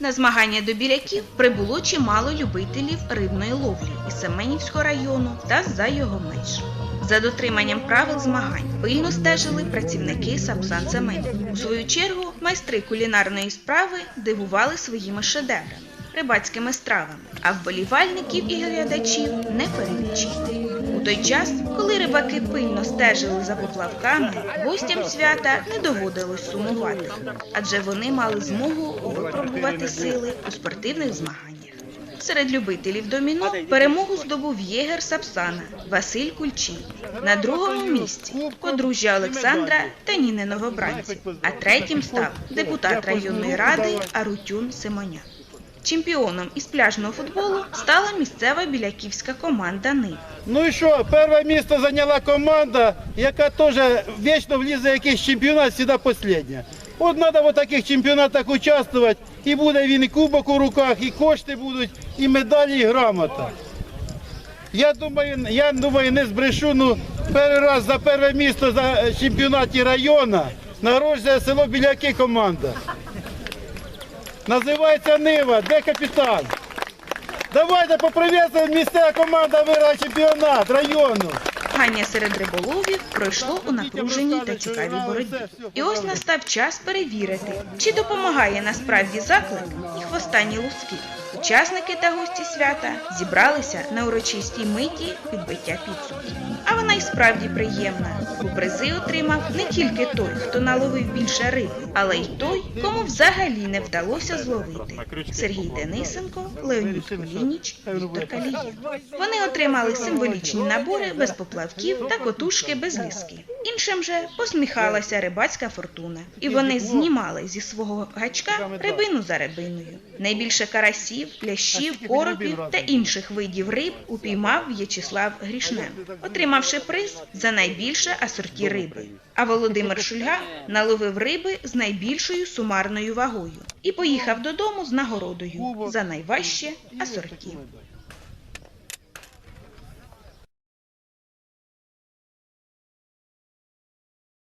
На змагання до біляків прибуло чимало любителів рибної ловлі із Семенівського району та за його меж. За дотриманням правил змагань пильно стежили працівники Сапсан Семенів. У свою чергу майстри кулінарної справи дивували своїми шедеврами, рибацькими стравами, а вболівальників і глядачів не перелічити. Той час, коли рибаки пильно стежили за поплавками, гостям свята не доводилось сумувати, адже вони мали змогу випробувати сили у спортивних змаганнях. Серед любителів доміно перемогу здобув єгер Сапсана Василь Кульчий. На другому місці подружжя Олександра та Ніни Новобранці, а третім став депутат районної ради Арутюн Симоняк. Чемпіоном із пляжного футболу стала місцева біляківська команда Нив. Ну і що, перше місце зайняла команда, яка теж вічно влізе в якийсь чемпіонат, завжди остання. От треба в таких чемпіонатах участвувати, і буде він і кубок у руках, і кошти будуть, і медалі, і грамота. Я думаю, я думаю, не збрешу, ну перший раз за перше місце за чемпіонаті району народжує село Біляки команда. Називається Нива, де капітан? Давайте поприветствуємо місцева команда виграла чемпіонат району. Гання серед риболовів пройшло у напруженій та цікавій боротьбі. І ось настав час перевірити, чи допомагає насправді заклик і хвостанні луски. Учасники та гості свята зібралися на урочистій миті підбиття підсумків. А вона й справді приємна, бо призи отримав не тільки той, хто наловив більше риби, але й той, кому взагалі не вдалося зловити. Сергій Денисенко, Леонід Кулініч, Віктор Калієв. Вони отримали символічні набори без поплавків та котушки без ліски. Іншим же посміхалася рибацька фортуна, і вони знімали зі свого гачка рибину за рибиною. Найбільше карасів, лящів, коропів та інших видів риб упіймав В'ячеслав Грішнем, отримавши приз за найбільше асорті риби. А Володимир Шульга наловив риби з найбільшою сумарною вагою і поїхав додому з нагородою за найважче асорті.